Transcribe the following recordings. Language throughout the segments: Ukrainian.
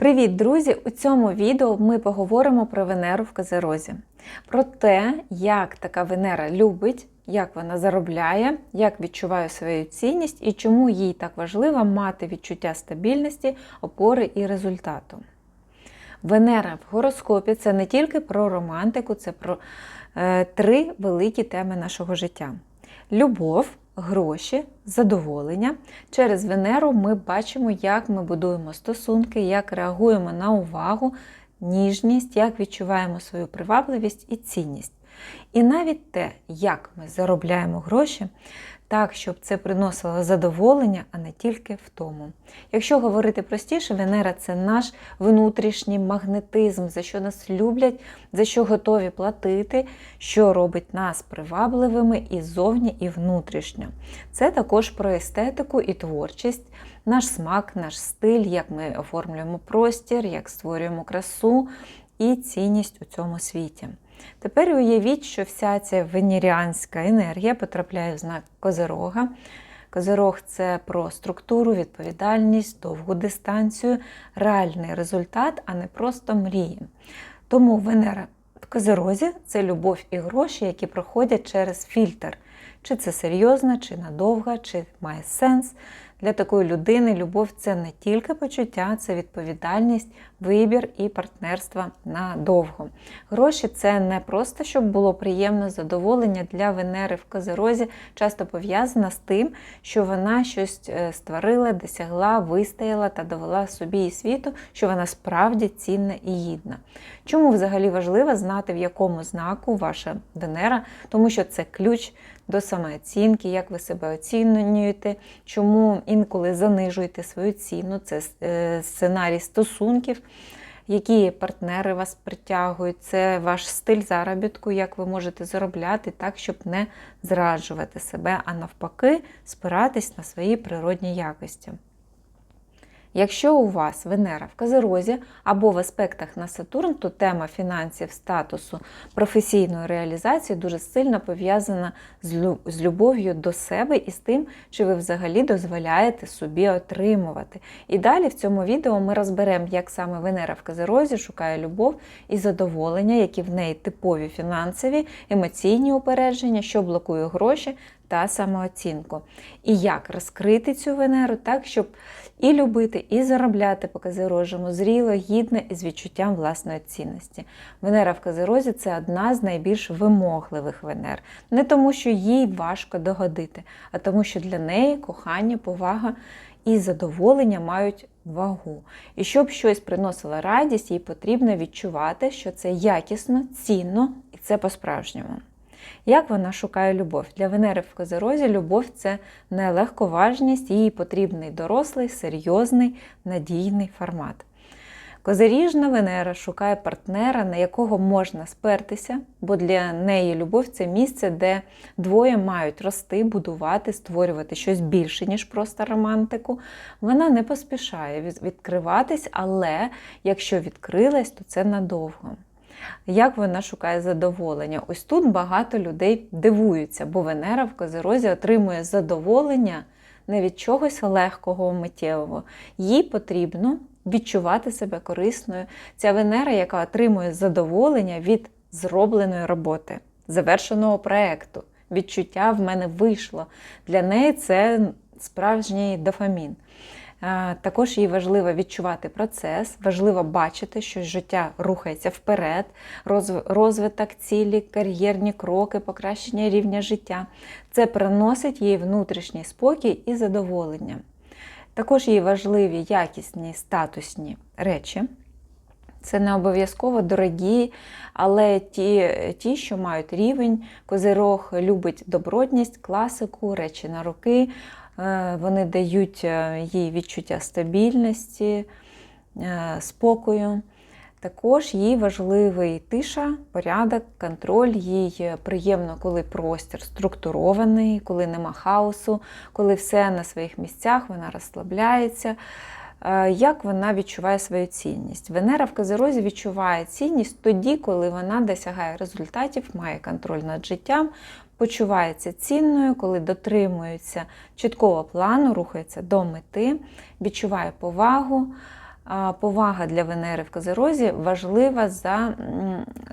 Привіт, друзі! У цьому відео ми поговоримо про Венеру в Козерозі, про те, як така Венера любить, як вона заробляє, як відчуває свою цінність і чому їй так важливо мати відчуття стабільності, опори і результату. Венера в гороскопі це не тільки про романтику, це про е, три великі теми нашого життя: любов, гроші, задоволення. Через Венеру ми бачимо, як ми будуємо стосунки, як реагуємо на увагу, ніжність, як відчуваємо свою привабливість і цінність. І навіть те, як ми заробляємо гроші, так, щоб це приносило задоволення, а не тільки втому. Якщо говорити простіше, Венера це наш внутрішній магнетизм, за що нас люблять, за що готові платити, що робить нас привабливими і зовні, і внутрішньо. Це також про естетику і творчість, наш смак, наш стиль, як ми оформлюємо простір, як створюємо красу і цінність у цьому світі. Тепер уявіть, що вся ця венеріанська енергія потрапляє в знак Козирога. Козирог це про структуру, відповідальність, довгу дистанцію, реальний результат, а не просто мрії. Тому Венера в Козирозі це любов і гроші, які проходять через фільтр. Чи це серйозно, чи надовго, чи має сенс. Для такої людини любов це не тільки почуття, це відповідальність, вибір і партнерство надовго. Гроші це не просто щоб було приємне задоволення для Венери в Козерозі, часто пов'язана з тим, що вона щось е, створила, досягла, вистояла та довела собі і світу, що вона справді цінна і гідна. Чому взагалі важливо знати, в якому знаку ваша Венера, тому що це ключ до самооцінки, як ви себе оцінюєте, чому інколи занижуєте свою ціну, це е, сценарій стосунків, які партнери вас притягують, це ваш стиль заробітку, як ви можете заробляти так, щоб не зраджувати себе, а навпаки, спиратись на свої природні якості. Якщо у вас Венера в Козерозі або в аспектах на Сатурн, то тема фінансів, статусу, професійної реалізації дуже сильно пов'язана з любов'ю до себе і з тим, чи ви взагалі дозволяєте собі отримувати. І далі в цьому відео ми розберемо, як саме Венера в Козерозі шукає любов і задоволення, які в неї типові фінансові, емоційні упередження, що блокує гроші та самооцінку. І як розкрити цю Венеру так, щоб і любити, і заробляти по Казирожому зріло, гідне і з відчуттям власної цінності. Венера в Казирозі це одна з найбільш вимогливих Венер. Не тому, що їй важко догодити, а тому, що для неї кохання, повага і задоволення мають вагу. І щоб щось приносило радість, їй потрібно відчувати, що це якісно, цінно і це по-справжньому. Як вона шукає любов? Для Венери в Козерозі любов це не легковажність, їй потрібний дорослий, серйозний, надійний формат. Козиріжна Венера шукає партнера, на якого можна спертися, бо для неї любов це місце, де двоє мають рости, будувати, створювати щось більше, ніж просто романтику. Вона не поспішає відкриватись, але якщо відкрилась, то це надовго. Як вона шукає задоволення? Ось тут багато людей дивуються, бо Венера в Козерозі отримує задоволення не від чогось легкого, миттєвого. Їй потрібно відчувати себе корисною. Ця Венера, яка отримує задоволення від зробленої роботи, завершеного проєкту. Відчуття в мене вийшло. Для неї це справжній дофамін. Також їй важливо відчувати процес, важливо бачити, що життя рухається вперед, розвиток цілі, кар'єрні кроки, покращення рівня життя. Це приносить їй внутрішній спокій і задоволення. Також їй важливі якісні статусні речі. Це не обов'язково дорогі, але ті, ті, що мають рівень, козирог любить добротність, класику, речі на руки, вони дають е, їй відчуття стабільності, е, спокою. Також їй важливий тиша, порядок, контроль. Їй приємно, коли простір структурований, коли нема хаосу, коли все на своїх місцях, вона розслабляється. Як вона відчуває свою цінність? Венера в Козерозі відчуває цінність тоді, коли вона досягає результатів, має контроль над життям, почувається цінною, коли дотримується чіткого плану, рухається до мети, відчуває повагу, повага для Венери в Козерозі важлива за,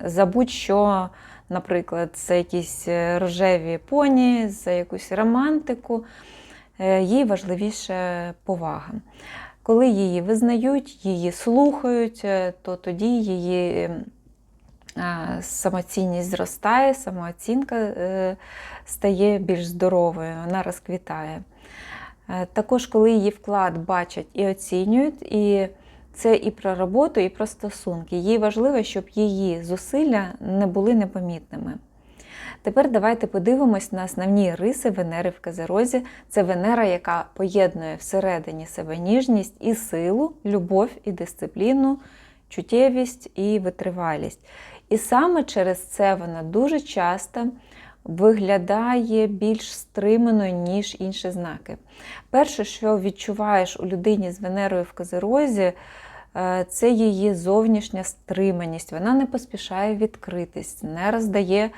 за будь-що, наприклад, за якісь е, рожеві поні, за якусь романтику. Е, Їй важливіше повага. Коли її визнають, її слухають, е, то тоді її самоцінність зростає, самооцінка е, стає більш здоровою, вона розквітає. Е, Також, коли її вклад бачать і оцінюють, і це і про роботу, і про стосунки. Їй важливо, щоб її зусилля не були непомітними. Тепер давайте подивимось на основні риси Венери в Козерозі. Це Венера, яка поєднує всередині себе ніжність і силу, любов і дисципліну, чуттєвість і витривалість. І саме через це вона дуже часто виглядає більш стриманою, ніж інші знаки. Перше, що відчуваєш у людині з Венерою в Козерозі, е, це її зовнішня стриманість. Вона не поспішає відкритись, не роздає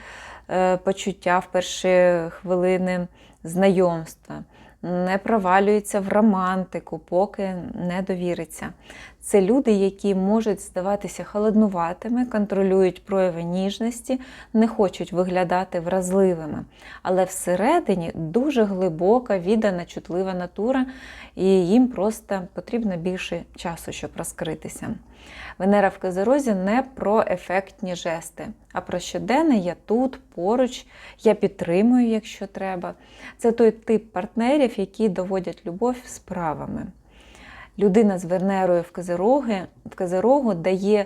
е, почуття в перші хвилини знайомства, не провалюється в романтику, поки не довіриться. Це люди, які можуть здаватися холоднуватими, контролюють прояви ніжності, не хочуть виглядати вразливими. Але всередині дуже глибока, віддана, чутлива натура, і їм просто потрібно більше часу, щоб розкритися. Венера в Козерозі не про ефектні жести, а про щоденне я тут, поруч, я підтримую, якщо треба. Це той тип партнерів, які доводять любов справами. Людина з Венерою в Козероги, в Козерогу дає,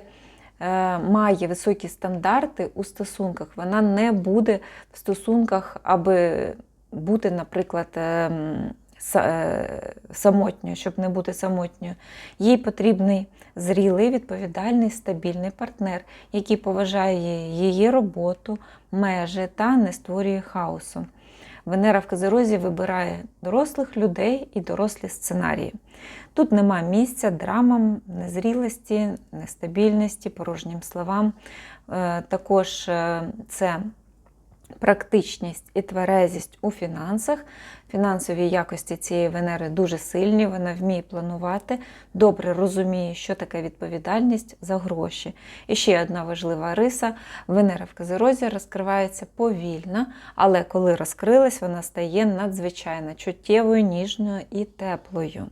е, має високі стандарти у стосунках. Вона не буде в стосунках, аби бути, наприклад, ем, самотньою, щоб не бути самотньою. Їй потрібний зрілий, відповідальний, стабільний партнер, який поважає її роботу, межі та не створює хаосу. Венера в Козерозі вибирає дорослих людей і дорослі сценарії. Тут нема місця драмам, незрілості, нестабільності, порожнім словам. Е, Також е, це практичність і тверезість у фінансах. Фінансові якості цієї Венери дуже сильні, вона вміє планувати, добре розуміє, що таке відповідальність за гроші. І ще одна важлива риса: Венера в Козерозі розкривається повільно, але коли розкрилась, вона стає надзвичайно чуттєвою, ніжною і теплою.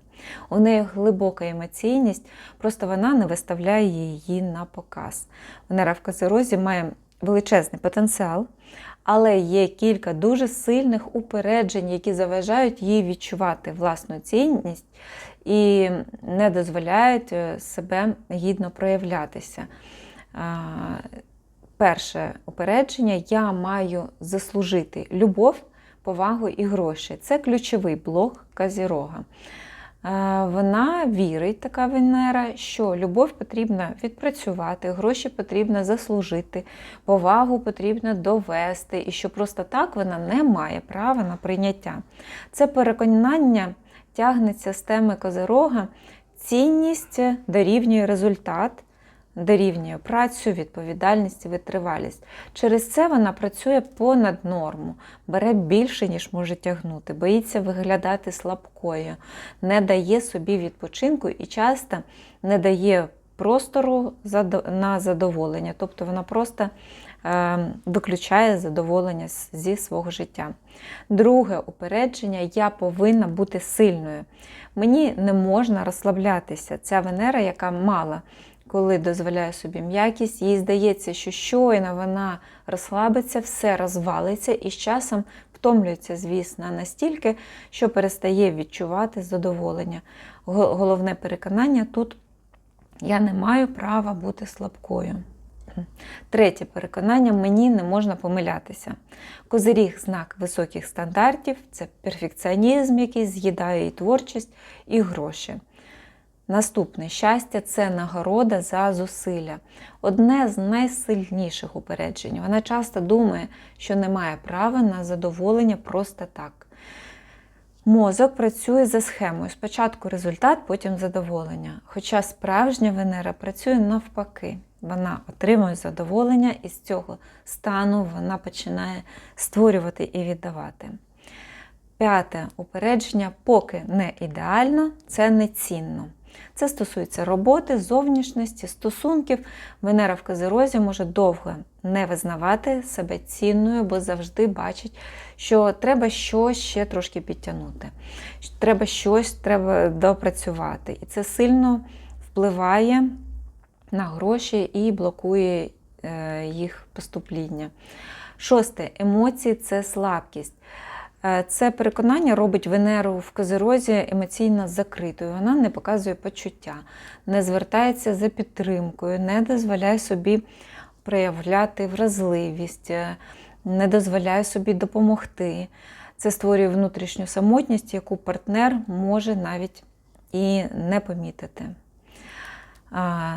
У неї глибока емоційність, просто вона не виставляє її на показ. Венера в Козерозі має величезний потенціал, але є кілька дуже сильних упереджень, які заважають їй відчувати власну цінність і не дозволяють е, себе гідно проявлятися. Перше упередження я маю заслужити любов, повагу і гроші. Це ключовий блок Казірога. Е, Вона вірить, така Венера, що любов потрібно відпрацювати, гроші потрібно заслужити, повагу потрібно довести, і що просто так вона не має права на прийняття. Це переконання тягнеться з теми Козирога, цінність дорівнює результат. Дорівнює працю, відповідальність і витривалість. Через це вона працює понад норму, бере більше, ніж може тягнути, боїться виглядати слабкою, не дає собі відпочинку і часто не дає простору на задоволення. Тобто вона просто е, виключає задоволення зі свого життя. Друге упередження я повинна бути сильною. Мені не можна розслаблятися. Ця Венера, яка мала коли дозволяє собі м'якість, їй здається, що щойно вона розслабиться, все розвалиться і з часом втомлюється, звісно, настільки, що перестає відчувати задоволення. Головне переконання тут я не маю права бути слабкою. Третє переконання мені не можна помилятися. Козиріг знак високих стандартів це перфекціонізм, який з'їдає і творчість, і гроші. Наступне щастя це нагорода за зусилля. Одне з найсильніших упереджень. Вона часто думає, що не має права на задоволення просто так. Мозок працює за схемою. Спочатку результат, потім задоволення. Хоча справжня Венера працює навпаки. Вона отримує задоволення, і з цього стану вона починає створювати і віддавати. П'яте упередження, поки не ідеально, це не цінно. Це стосується роботи, зовнішності, стосунків. Венера в Козирозі може довго не визнавати себе цінною, бо завжди бачить, що треба щось ще трошки підтягнути. Треба щось треба допрацювати. І це сильно впливає на гроші і блокує е, їх поступління. Шосте емоції це слабкість. Е, Це переконання робить Венеру в Козирозі емоційно закритою. Вона не показує почуття, не звертається за підтримкою, не дозволяє собі проявляти вразливість, е, не дозволяє собі допомогти. Це створює внутрішню самотність, яку партнер може навіть і не помітити.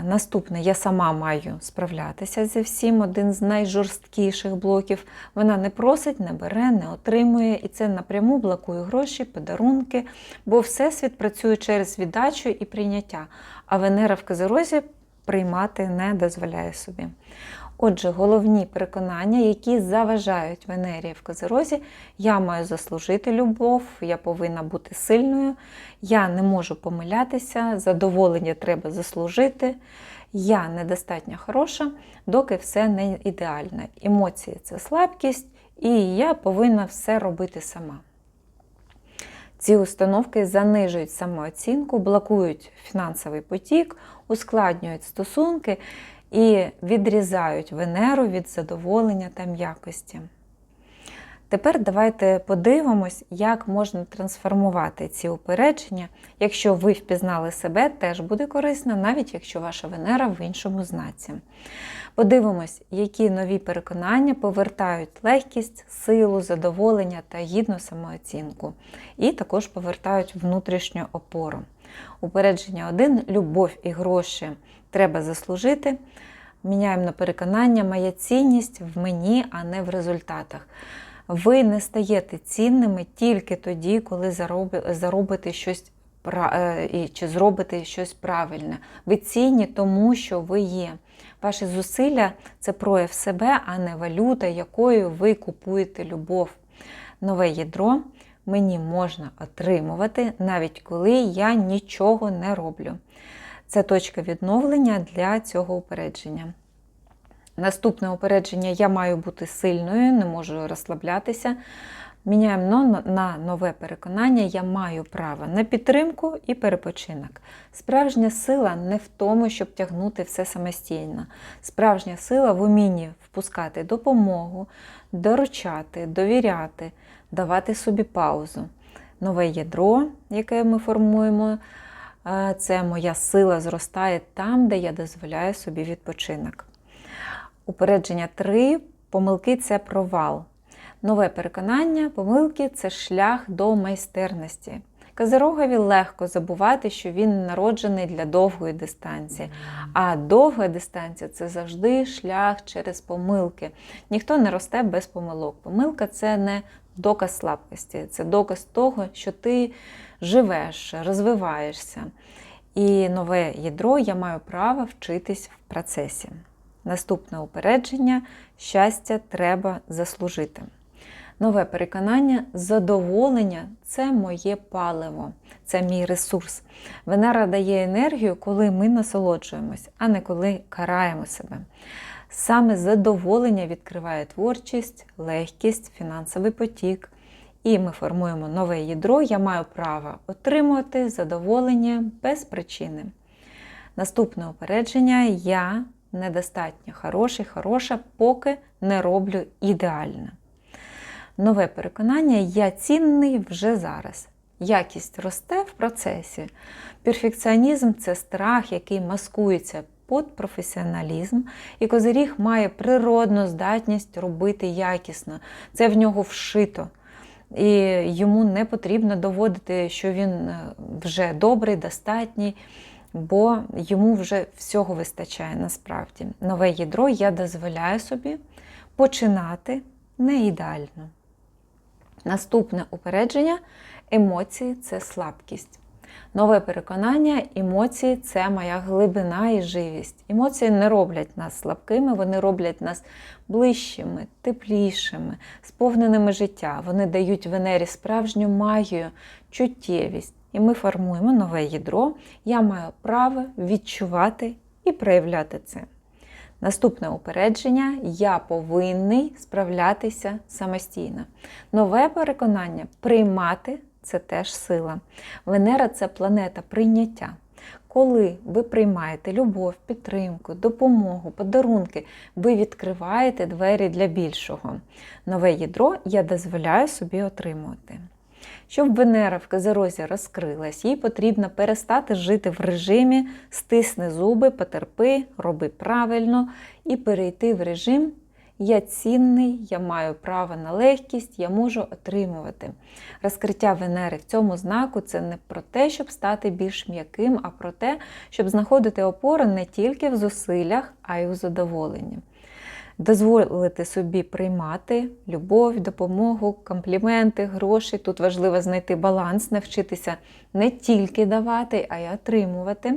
Наступне, я сама маю справлятися зі всім. Один з найжорсткіших блоків. Вона не просить, не бере, не отримує, і це напряму блокує гроші, подарунки, бо Всесвіт працює через віддачу і прийняття, а Венера в Козирозі приймати не дозволяє собі. Отже, головні переконання, які заважають Венері в Козирозі, я маю заслужити любов, я повинна бути сильною, я не можу помилятися, задоволення треба заслужити, я недостатньо хороша, доки все не ідеальне. Емоції це слабкість, і я повинна все робити сама. Ці установки занижують самооцінку, блокують фінансовий потік, ускладнюють стосунки і відрізають Венеру від задоволення та м'якості. Тепер давайте подивимось, як можна трансформувати ці упередження. Якщо ви впізнали себе, теж буде корисно, навіть якщо ваша Венера в іншому знаці. Подивимось, які нові переконання повертають легкість, силу, задоволення та гідну самооцінку. І також повертають внутрішню опору. Упередження 1 любов і гроші треба заслужити. Міняємо на переконання, моя цінність в мені, а не в результатах. Ви не стаєте цінними тільки тоді, коли заробите щось чи зробите щось правильне. Ви цінні тому, що ви є. Ваші зусилля це прояв себе, а не валюта, якою ви купуєте любов. Нове ядро мені можна отримувати, навіть коли я нічого не роблю. Це точка відновлення для цього упередження. Наступне упередження я маю бути сильною, не можу розслаблятися. Міняємо на нове переконання, я маю право на підтримку і перепочинок. Справжня сила не в тому, щоб тягнути все самостійно. Справжня сила в умінні впускати допомогу, доручати, довіряти, давати собі паузу. Нове ядро, яке ми формуємо, це моя сила зростає там, де я дозволяю собі відпочинок. Упередження 3. Помилки це провал. Нове переконання, помилки це шлях до майстерності. Казирогові легко забувати, що він народжений для довгої дистанції. А довга дистанція це завжди шлях через помилки. Ніхто не росте без помилок. Помилка це не доказ слабкості, це доказ того, що ти живеш, розвиваєшся. І нове ядро я маю право вчитись в процесі. Наступне упередження щастя треба заслужити. Нове переконання, задоволення це моє паливо, це мій ресурс. Венера дає енергію, коли ми насолоджуємось, а не коли караємо себе. Саме задоволення відкриває творчість, легкість, фінансовий потік. І ми формуємо нове ядро. Я маю право отримувати задоволення без причини. Наступне упередження я недостатньо хороший, хороша, поки не роблю ідеально. Нове переконання я цінний вже зараз. Якість росте в процесі. Перфекціонізм це страх, який маскується під професіоналізм, і козиріг має природну здатність робити якісно. Це в нього вшито. І йому не потрібно доводити, що він вже добрий, достатній бо йому вже всього вистачає насправді. Нове ядро я дозволяю собі починати не ідеально. Наступне упередження емоції це слабкість. Нове переконання, емоції це моя глибина і живість. Емоції не роблять нас слабкими, вони роблять нас ближчими, теплішими, сповненими життя. Вони дають Венері справжню магію, чуттєвість і ми формуємо нове ядро. Я маю право відчувати і проявляти це. Наступне упередження я повинний справлятися самостійно. Нове переконання приймати це теж сила. Венера це планета прийняття. Коли ви приймаєте любов, підтримку, допомогу, подарунки, ви відкриваєте двері для більшого. Нове ядро я дозволяю собі отримувати. Щоб Венера в Козерозі розкрилась, їй потрібно перестати жити в режимі стисни зуби, потерпи, роби правильно і перейти в режим я цінний, я маю право на легкість, я можу отримувати. Розкриття Венери в цьому знаку це не про те, щоб стати більш м'яким, а про те, щоб знаходити опору не тільки в зусиллях, а й у задоволенні дозволити собі приймати любов, допомогу, компліменти, гроші. Тут важливо знайти баланс, навчитися не тільки давати, а й отримувати.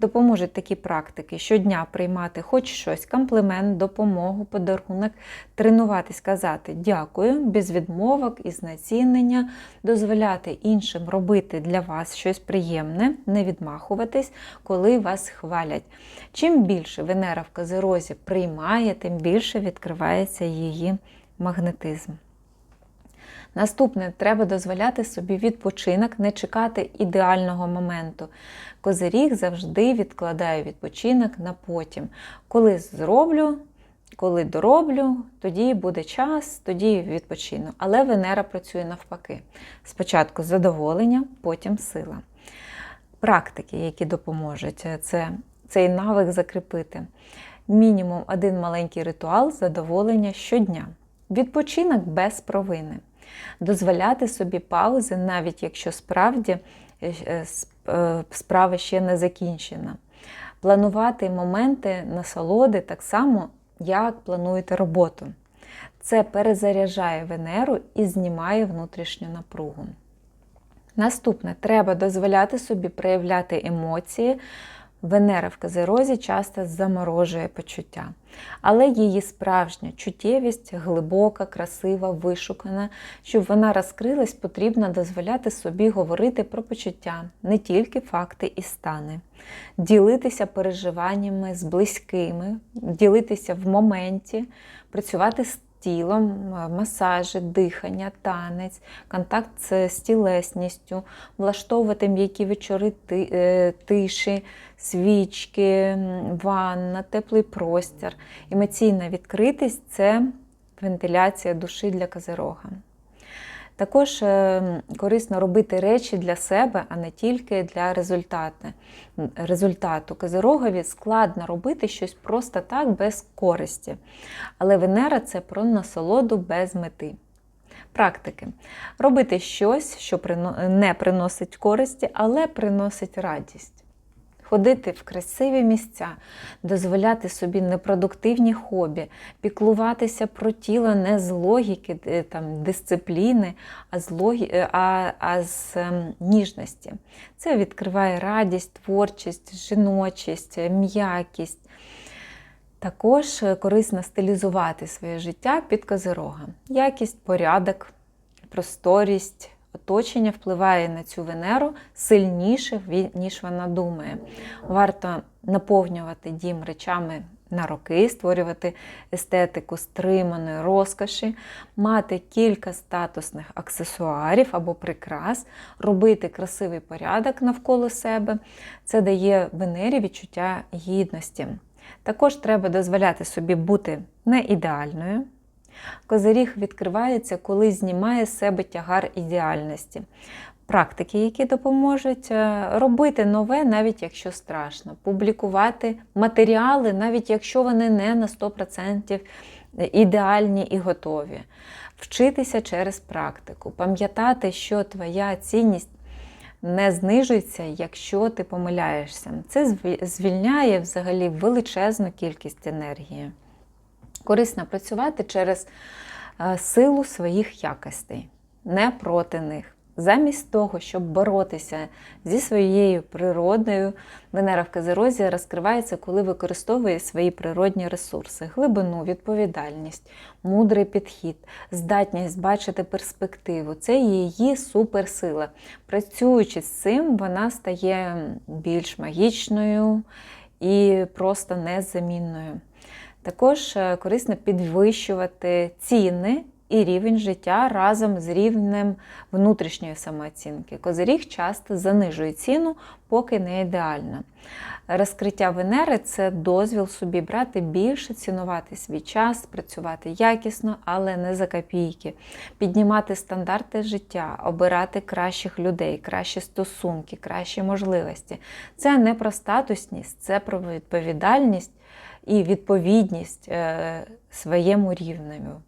Допоможуть такі практики щодня приймати хоч щось, комплімент, допомогу, подарунок, тренуватись, казати дякую, без відмовок і знецінення, дозволяти іншим робити для вас щось приємне, не відмахуватись, коли вас хвалять. Чим більше Венера в Козерозі приймає, тим більше відкривається її магнетизм. Наступне, треба дозволяти собі відпочинок, не чекати ідеального моменту. Козиріг завжди відкладає відпочинок на потім. Коли зроблю, коли дороблю, тоді буде час, тоді відпочину. Але Венера працює навпаки. Спочатку задоволення, потім сила. Практики, які допоможуть, це цей навик закріпити. Мінімум один маленький ритуал задоволення щодня. Відпочинок без провини. Дозволяти собі паузи, навіть якщо справді е, е, справа ще не закінчена. Планувати моменти насолоди так само, як плануєте роботу. Це перезаряджає Венеру і знімає внутрішню напругу. Наступне, треба дозволяти собі проявляти емоції, Венера в Козерозі часто заморожує почуття, але її справжня чуттєвість глибока, красива, вишукана. Щоб вона розкрилась, потрібно дозволяти собі говорити про почуття, не тільки факти і стани, ділитися переживаннями з близькими, ділитися в моменті, працювати з тілом, масажі, дихання, танець, контакт з тілесністю, влаштовувати м'які вечори е, тиші, свічки, ванна, теплий простір. Емоційна відкритість це вентиляція душі для козирога. Також е, корисно робити речі для себе, а не тільки для результату. результату. Козирогові складно робити щось просто так, без користі. Але Венера це про насолоду без мети. Практики. Робити щось, що не приносить користі, але приносить радість ходити в красиві місця, дозволяти собі непродуктивні хобі, піклуватися про тіло не з логіки, е, там, дисципліни, а з логі... Е, а, а з ем, ніжності. Це відкриває радість, творчість, жіночість, м'якість. Також е, корисно стилізувати своє життя під козирога. Якість, порядок, просторість, оточення впливає на цю Венеру сильніше, ніж вона думає. Варто наповнювати дім речами на роки, створювати естетику стриманої розкоші, мати кілька статусних аксесуарів або прикрас, робити красивий порядок навколо себе. Це дає Венері відчуття гідності. Також треба дозволяти собі бути не ідеальною. Козиріг відкривається, коли знімає з себе тягар ідеальності. Практики, які допоможуть е, робити нове, навіть якщо страшно, публікувати матеріали, навіть якщо вони не на 100% ідеальні і готові, вчитися через практику, пам'ятати, що твоя цінність не знижується, якщо ти помиляєшся. Це звільняє взагалі величезну кількість енергії корисно працювати через е, силу своїх якостей, не проти них. Замість того, щоб боротися зі своєю природою, Венера в Козерозі розкривається, коли використовує свої природні ресурси, глибину, відповідальність, мудрий підхід, здатність бачити перспективу. Це її суперсила. Працюючи з цим, вона стає більш магічною і просто незамінною. Також е, корисно підвищувати ціни і рівень життя разом з рівнем внутрішньої самооцінки. Козиріг часто занижує ціну, поки не ідеально. Розкриття Венери це дозвіл собі брати більше, цінувати свій час, працювати якісно, але не за копійки, піднімати стандарти життя, обирати кращих людей, кращі стосунки, кращі можливості. Це не про статусність, це про відповідальність і відповідність е, своєму рівню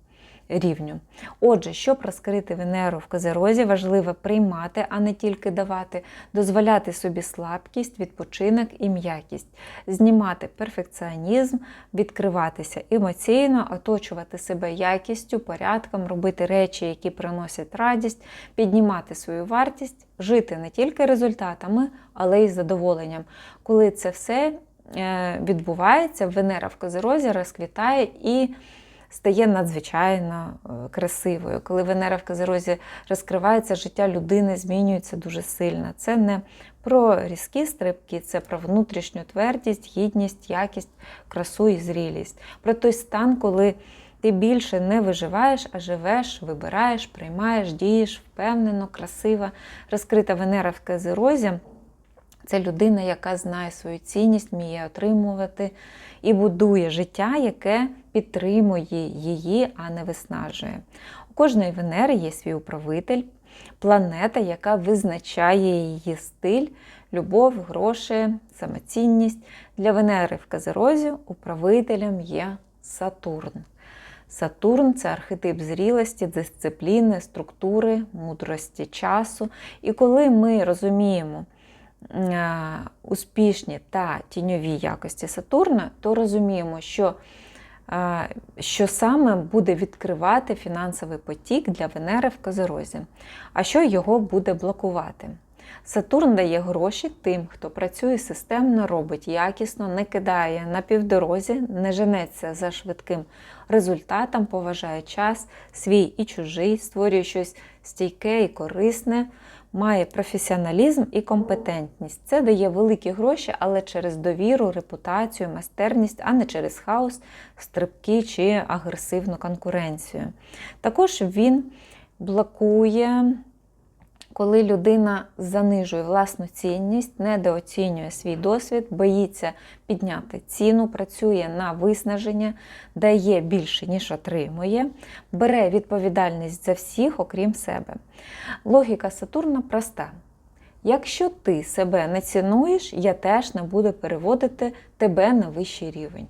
рівню. Отже, щоб розкрити Венеру в Козерозі, важливо приймати, а не тільки давати, дозволяти собі слабкість, відпочинок і м'якість, знімати перфекціонізм, відкриватися емоційно, оточувати себе якістю, порядком, робити речі, які приносять радість, піднімати свою вартість, жити не тільки результатами, але й задоволенням. Коли це все відбувається, Венера в Козерозі розквітає і стає надзвичайно е, красивою. Коли Венера в Козерозі розкривається, життя людини змінюється дуже сильно. Це не про різкі стрибки, це про внутрішню твердість, гідність, якість, красу і зрілість. Про той стан, коли ти більше не виживаєш, а живеш, вибираєш, приймаєш, дієш впевнено, красиво. Розкрита Венера в Козерозі – це людина, яка знає свою цінність, вміє отримувати і будує життя, яке підтримує її, а не виснажує. У кожної Венери є свій управитель, планета, яка визначає її стиль, любов, гроші, самоцінність. Для Венери в Казерозі управителем є Сатурн. Сатурн це архетип зрілості, дисципліни, структури, мудрості часу. І коли ми розуміємо, успішні та тіньові якості Сатурна, то розуміємо, що е, що саме буде відкривати фінансовий потік для Венери в Козерозі, а що його буде блокувати. Сатурн дає гроші тим, хто працює системно, робить якісно, не кидає на півдорозі, не женеться за швидким результатом, поважає час, свій і чужий, створює щось стійке і корисне, має професіоналізм і компетентність. Це дає великі гроші, але через довіру, репутацію, майстерність, а не через хаос, стрибки чи агресивну конкуренцію. Також він блокує коли людина занижує власну цінність, недооцінює свій досвід, боїться підняти ціну, працює на виснаження, дає більше, ніж отримує, бере відповідальність за всіх, окрім себе. Логіка Сатурна проста. Якщо ти себе не цінуєш, я теж не буду переводити тебе на вищий рівень.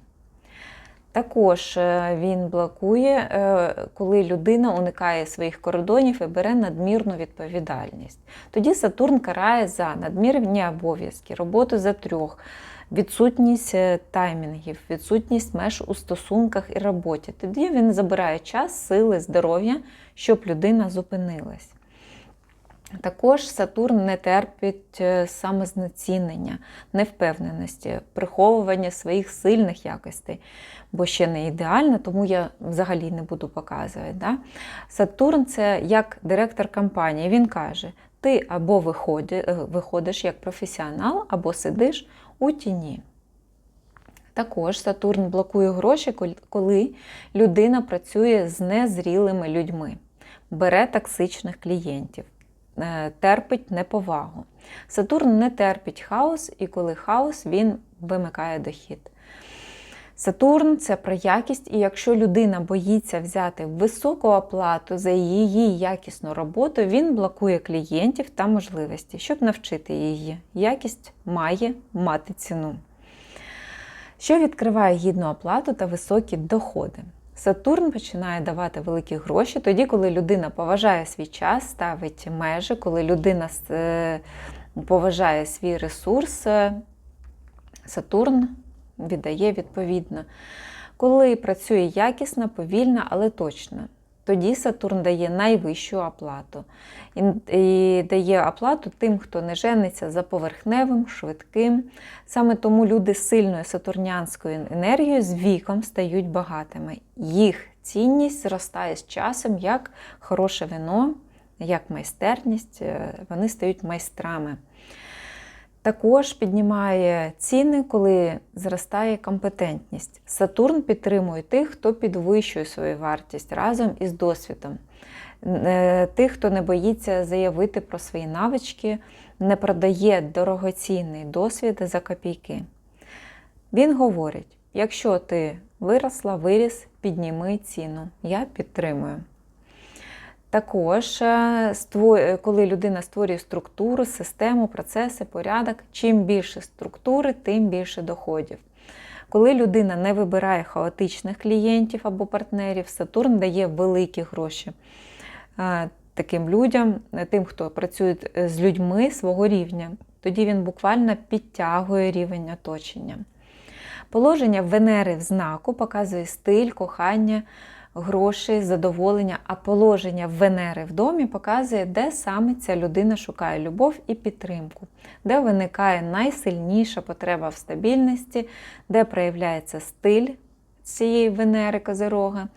Також е, він блокує, е, коли людина уникає своїх кордонів і бере надмірну відповідальність. Тоді Сатурн карає за надмірні обов'язки, роботу за трьох, відсутність е, таймінгів, відсутність меж у стосунках і роботі. Тоді він забирає час, сили, здоров'я, щоб людина зупинилась. Також Сатурн не терпить е, самознецінення, невпевненості, приховування своїх сильних якостей, бо ще не ідеально, тому я взагалі не буду показувати. Да? Сатурн це як директор компанії. Він каже: ти або е, виходиш як професіонал, або сидиш у тіні. Також Сатурн блокує гроші, коли людина працює з незрілими людьми, бере токсичних клієнтів. Е, терпить неповагу. Сатурн не терпить хаос, і коли хаос, він вимикає дохід. Сатурн це про якість, і якщо людина боїться взяти високу оплату за її якісну роботу, він блокує клієнтів та можливості, щоб навчити її. Якість має мати ціну. Що відкриває гідну оплату та високі доходи. Сатурн починає давати великі гроші тоді, коли людина поважає свій час, ставить межі, коли людина е, поважає свій ресурс, е, Сатурн віддає відповідно. Коли працює якісно, повільно, але точно. Тоді Сатурн дає найвищу оплату. І, дає оплату тим, хто не жениться за поверхневим, швидким. Саме тому люди з сильною сатурнянською енергією з віком стають багатими. Їх цінність зростає з часом як хороше вино, як майстерність, е, вони стають майстрами. Також піднімає ціни, коли зростає компетентність. Сатурн підтримує тих, хто підвищує свою вартість разом із досвідом. Е, Тих, хто не боїться заявити про свої навички, не продає дорогоцінний досвід за копійки. Він говорить: якщо ти виросла, виріс, підніми ціну. Я підтримую. Також, е, е, коли людина створює структуру, систему, процеси, порядок, чим більше структури, тим більше доходів. Коли людина не вибирає хаотичних клієнтів або партнерів, Сатурн дає великі гроші е, таким людям, тим, хто працює з людьми свого рівня. Тоді він буквально підтягує рівень оточення. Положення Венери в знаку показує стиль, кохання, гроші, задоволення, а положення Венери в домі показує, де саме ця людина шукає любов і підтримку, де виникає найсильніша потреба в стабільності, де проявляється стиль цієї Венери Козирога,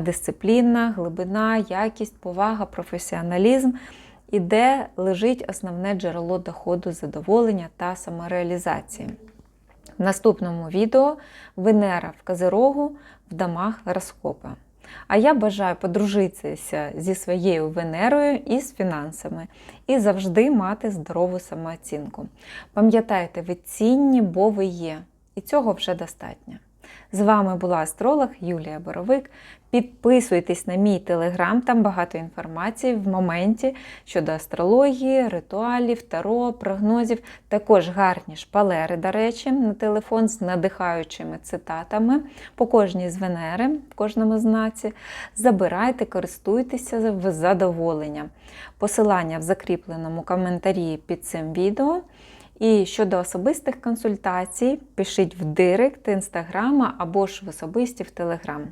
дисципліна, глибина, якість, повага, професіоналізм. І де лежить основне джерело доходу, задоволення та самореалізації. В наступному відео Венера в Козирогу в домах гороскопа. А я бажаю подружитися зі своєю Венерою і з фінансами, і завжди мати здорову самооцінку. Пам'ятайте, ви цінні, бо ви є. І цього вже достатньо. З вами була астролог Юлія Боровик. Підписуйтесь на мій телеграм, там багато інформації в моменті щодо астрології, ритуалів, таро, прогнозів. Також гарні шпалери, до речі, на телефон з надихаючими цитатами по кожній з Венери, в кожному знаці. Забирайте, користуйтеся в задоволення. Посилання в закріпленому коментарі під цим відео. І щодо особистих консультацій, пишіть в директ інстаграма або ж в особисті в телеграм.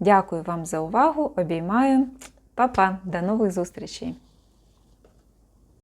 Дякую вам за увагу, обіймаю. Па-па, до нових зустрічей!